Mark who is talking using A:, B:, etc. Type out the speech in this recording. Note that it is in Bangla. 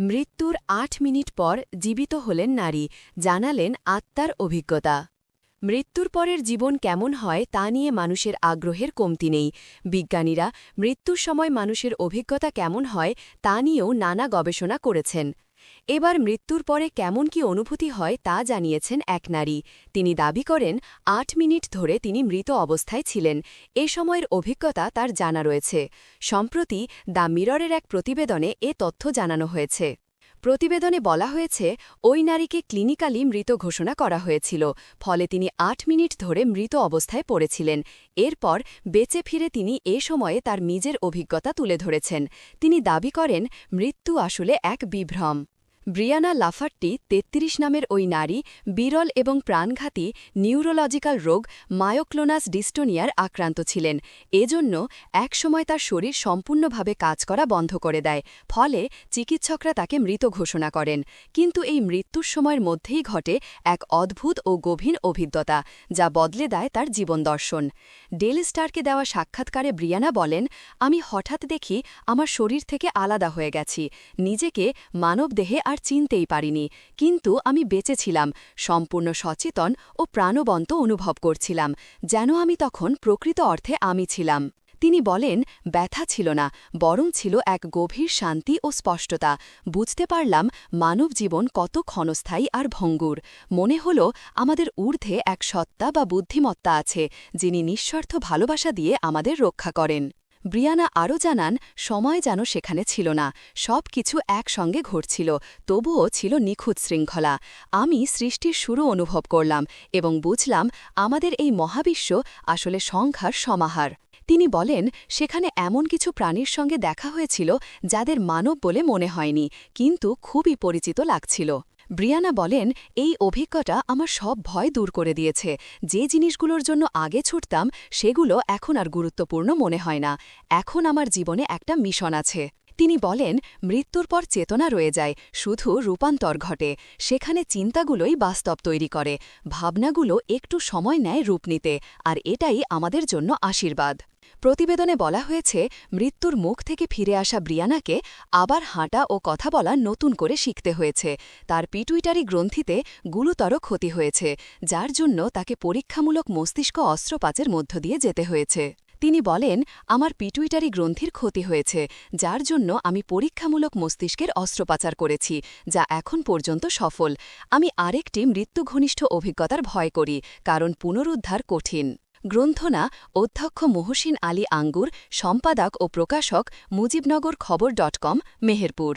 A: মৃত্যুর আট মিনিট পর জীবিত হলেন নারী। জানালেন আত্মার অভিজ্ঞতা। মৃত্যুর পরের জীবন কেমন হয় তা নিয়ে মানুষের আগ্রহের কমতি নেই। বিজ্ঞানীরা মৃত্যুর সময় মানুষের অভিজ্ঞতা কেমন হয় তা নিয়েও নানা গবেষণা করেছেন। এবার মৃত্যুর পরে কেমন কি অনুভূতি হয় তা জানিয়েছেন এক নারী। তিনি দাবি করেন, আট মিনিট ধরে তিনি মৃত অবস্থায় ছিলেন। এ সময়ের অভিজ্ঞতা তার জানা রয়েছে। সম্প্রতি দ্য মিররের এক প্রতিবেদনে এ তথ্য জানানো হয়েছে। প্রতিবেদনে বলা হয়েছে, ওই নারীকে ক্লিনিক্যালি মৃত ঘোষণা করা হয়েছিল, ফলে তিনি আট মিনিট ধরে মৃত অবস্থায় পড়েছিলেন। এরপর বেঁচে ফিরে তিনি এ সময়ে তার নিজের অভিজ্ঞতা তুলে ধরেছেন। তিনি দাবি করেন, মৃত্যু আসলে এক বিভ্রম। ব্রিয়ানা লাফাট্টি ৩৩ নামের ওই নারী, বিরল এবং প্রাণঘাতী নিউরোলজিক্যাল রোগ মায়োক্লোনাস ডিস্টোনিয়ার আক্রান্ত ছিলেন। এজন্য একসময় তার শরীর সম্পূর্ণভাবে কাজ করা বন্ধ করে দেয়, ফলে চিকিৎসকরা তাকে মৃত ঘোষণা করেন। কিন্তু এই মৃত্যুর সময়ের মধ্যেই ঘটে এক অদ্ভুত ও গভীর অভিজ্ঞতা, যা বদলে দেয় তার জীবন দর্শন। ডেল স্টারকে দেওয়া সাক্ষাৎকারে ব্রিয়ানা বলেন, আমি হঠাৎ দেখি আমার শরীর থেকে আলাদা হয়ে গেছি। নিজেকে মানবদেহে আর চিনতেই পারিনি, কিন্তু আমি বেঁচেছিলাম, সম্পূর্ণ সচেতন ও প্রাণবন্ত অনুভব করছিলাম, যেন আমি তখন প্রকৃত অর্থে আমি ছিলাম। তিনি বলেন, ব্যথা ছিল না, বরং ছিল এক গভীর শান্তি ও স্পষ্টতা। বুঝতে পারলাম মানব জীবন কত ক্ষণস্থায়ী আর ভঙ্গুর। মনে হল আমাদের ঊর্ধ্বে এক সত্তা বা বুদ্ধিমত্তা আছে, যিনি নিঃস্বার্থ ভালোবাসা দিয়ে আমাদের রক্ষা করেন। ব্রিয়ানা আরও জানান, সময় যেন সেখানে ছিল না, সব কিছু একসঙ্গে ঘটছিল, তবুও ছিল নিখুঁত শৃঙ্খলা। আমি সৃষ্টির শুরু অনুভব করলাম এবং বুঝলাম আমাদের এই মহাবিশ্ব আসলে সংখ্যার সমাহার। তিনি বলেন, সেখানে এমন কিছু প্রাণীর সঙ্গে দেখা হয়েছিল যাদের মানব বলে মনে হয়নি, কিন্তু খুবই পরিচিত লাগছিল। ব্রিয়ানা বলেন, এই অভিজ্ঞতা আমার সব ভয় দূর করে দিয়েছে। যে জিনিসগুলোর জন্য আগে ছুটতাম, সেগুলো এখন আর গুরুত্বপূর্ণ মনে হয় না। এখন আমার জীবনে একটা মিশন আছে। তিনি বলেন, মৃত্যুর পর চেতনা রয়ে যায়, শুধু রূপান্তর ঘটে। সেখানে চিন্তাগুলোই বাস্তব তৈরি করে। ভাবনাগুলো একটু সময় নেয় রূপ নিতে, আর এটাই আমাদের জন্য আশীর্বাদ। প্রতিবেদনে বলা হয়েছে, মৃত্যুর মুখ থেকে ফিরে আসা ব্রিয়ানাকে আবার হাঁটা ও কথা বলা নতুন করে শিখতে হয়েছে। তার পিটুইটারি গ্রন্থিতে গুরুতর ক্ষতি হয়েছে, যার জন্য তাকে পরীক্ষামূলক মস্তিষ্ক অস্ত্রপাচের মধ্য দিয়ে যেতে হয়েছে। তিনি বলেন, আমার পিটুইটারি গ্রন্থির ক্ষতি হয়েছে, যার জন্য আমি পরীক্ষামূলক মস্তিষ্কের অস্ত্রোপাচার করেছি, যা এখন পর্যন্ত সফল। আমি আরেকটি মৃত্যুঘনিষ্ঠ অভিজ্ঞতার ভয় করি, কারণ পুনরুদ্ধার কঠিন। গ্রন্থনা অধ্যক্ষ মহসিন আলী আঙ্গুর সম্পাদক ও প্রকাশক মুজিবনগর খবর ডট কম মেহেরপুর।